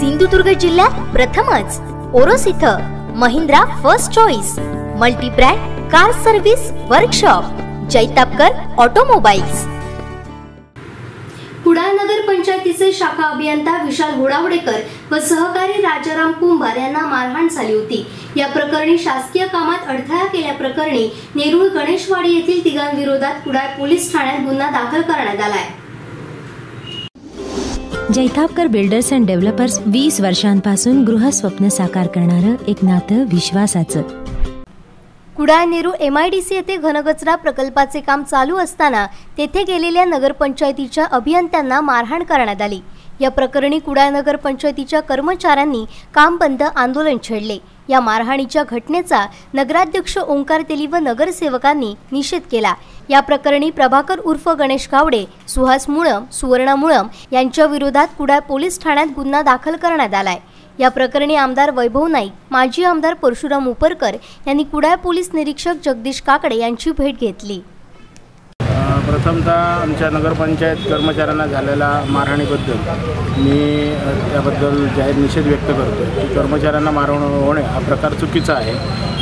सिंधुदुर्ग जिल्ह्यात प्रथमच. ओरोस इथं Mahindra first choice multibrand car service workshop Jaitapkar automobiles. Kudal नगर पंचायतीचे शाखा अभियंता विशाल गुडावडेकर व सहकारी राजाराम कुंभार यांना मारहाण झाली होती. या प्रकरणी शासकीय कामात अडथळा केल्याप्रकरणी नेरूळ गणेशवाडी येथील तिघांविरोधात कुडाळ पोलीस ठाण्यात गुन्हा दाखल करण्यात आलाय. जैतापकर बिल्डर्स अँड डेव्हलपर्स वीस वर्षांपासून गृहस्वप्न साकार करणारं एक नातं विश्वासाचं. कुडाळ डी सी येथे घनकचरा प्रकल्पाचे काम चालू असताना तेथे गेलेल्या नगरपंचायतीच्या अभियंत्यांना मारहाण करण्यात आली. या प्रकरणी कुडाळनगर पंचायतीच्या कर्मचाऱ्यांनी काम बंद आंदोलन छेडले. या मारहाणीच्या घटनेचा नगराध्यक्ष ओंकार तेली व नगरसेवकांनी निषेध केला. या प्रकरणी प्रभाकर उर्फ गणेश गावडे सुहास मुळम सुवर्णा मुळम यांच्या विरोधात कुडाळ पोलीस ठाण्यात गुन्हा दाखल करण्यात आलाय. या प्रकरणी आमदार वैभव नाईक माजी आमदार परशुराम उपरकर यांनी कुडाळ पोलीस निरीक्षक जगदीश काकडे यांची भेट घेतली. प्रथमतः आमच्या नगरपंचायत कर्मचाऱ्यांना झालेल्या मारहाणीबद्दल मी त्याबद्दल जाहीर निषेध व्यक्त करतो की कर्मचाऱ्यांना मारहाण होणे हा प्रकार चुकीचा आहे.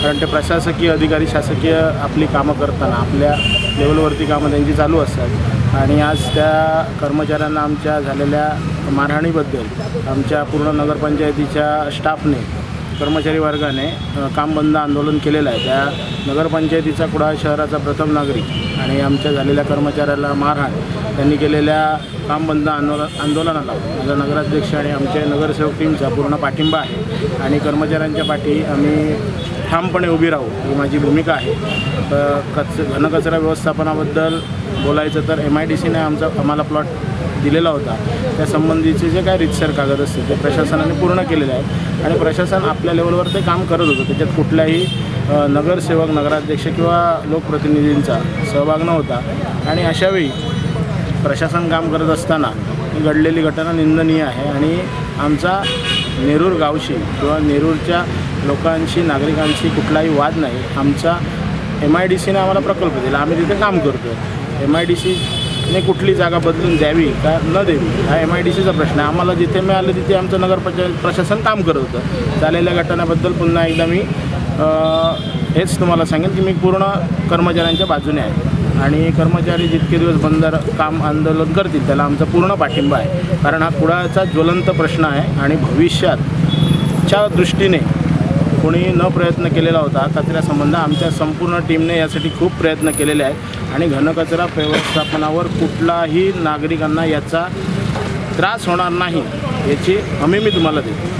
कारण ते प्रशासकीय अधिकारी शासकीय आपली कामं करताना आपल्या लेवलवरती कामं त्यांची चालू असतात. आणि आज त्या कर्मचाऱ्यांना आमच्या झालेल्या मारहाणीबद्दल आमच्या पूर्ण नगरपंचायतीच्या स्टाफने कर्मचारी वर्गाने काम बंद आंदोलन केलेलं आहे. त्या नगरपंचायतीचा कुडाळ शहराचा प्रथम नागरिक आणि आमच्या झालेल्या कर्मचाऱ्याला मारहाण त्यांनी केलेल्या काम बंद आंदोलन आंदोलनाला माझा नगराध्यक्ष आणि आमच्या नगरसेवक टीमचा पूर्ण पाठिंबा आहे. आणि कर्मचाऱ्यांच्या पाठी आम्ही ठामपणे उभी राहू ही माझी भूमिका आहे. तर कच घनकचरा व्यवस्थापनाबद्दल बोलायचं तर एम आय डी सीने आमचा आम्हाला प्लॉट दिलेला होता. त्या संबंधीचे जे काय रितसर कागद असतील ते प्रशासनाने पूर्ण केलेले आहेत. आणि प्रशासन आपल्या लेवलवर ते काम करत होतं. त्याच्यात कुठल्याही नगरसेवक नगराध्यक्ष किंवा लोकप्रतिनिधींचा सहभाग नव्हता. आणि अशावेळी प्रशासन काम करत असताना घडलेली घटना निंदनीय आहे. आणि आमचा नेरूर गावशी किंवा नेरूरच्या लोकांशी नागरिकांशी कुठलाही वाद नाही. आमचा एम आय डी सीने आम्हाला प्रकल्प दिला. आम्ही तिथे काम करतो एम आय डी सी ने कुठली जागा बदलून द्यावी का न द्यावी हा एम आय डी सीचा प्रश्न आहे. आम्हाला जिथे मिळालं तिथे आमचं नगर प्रशासन काम करत होतं. झालेल्या घटनाबद्दल पुन्हा एकदा मी हेच तुम्हाला सांगेन की मी पूर्ण कर्मचाऱ्यांच्या बाजूने आहे. आणि कर्मचारी जितके दिवस बंद काम आंदोलन करतील त्याला आमचा पूर्ण पाठिंबा आहे. कारण हा कुडाचा ज्वलंत प्रश्न आहे आणि भविष्यातच्या दृष्टीने कोणी न प्रयत्न केलेला होता कचऱ्यासंबंध आमच्या संपूर्ण टीमने यासाठी खूप प्रयत्न केलेले आहेत. आणि घनकचरा व्यवस्थापनावर कुठलाही नागरिकांना याचा त्रास होणार नाही याची हमी मी तुम्हाला देतो.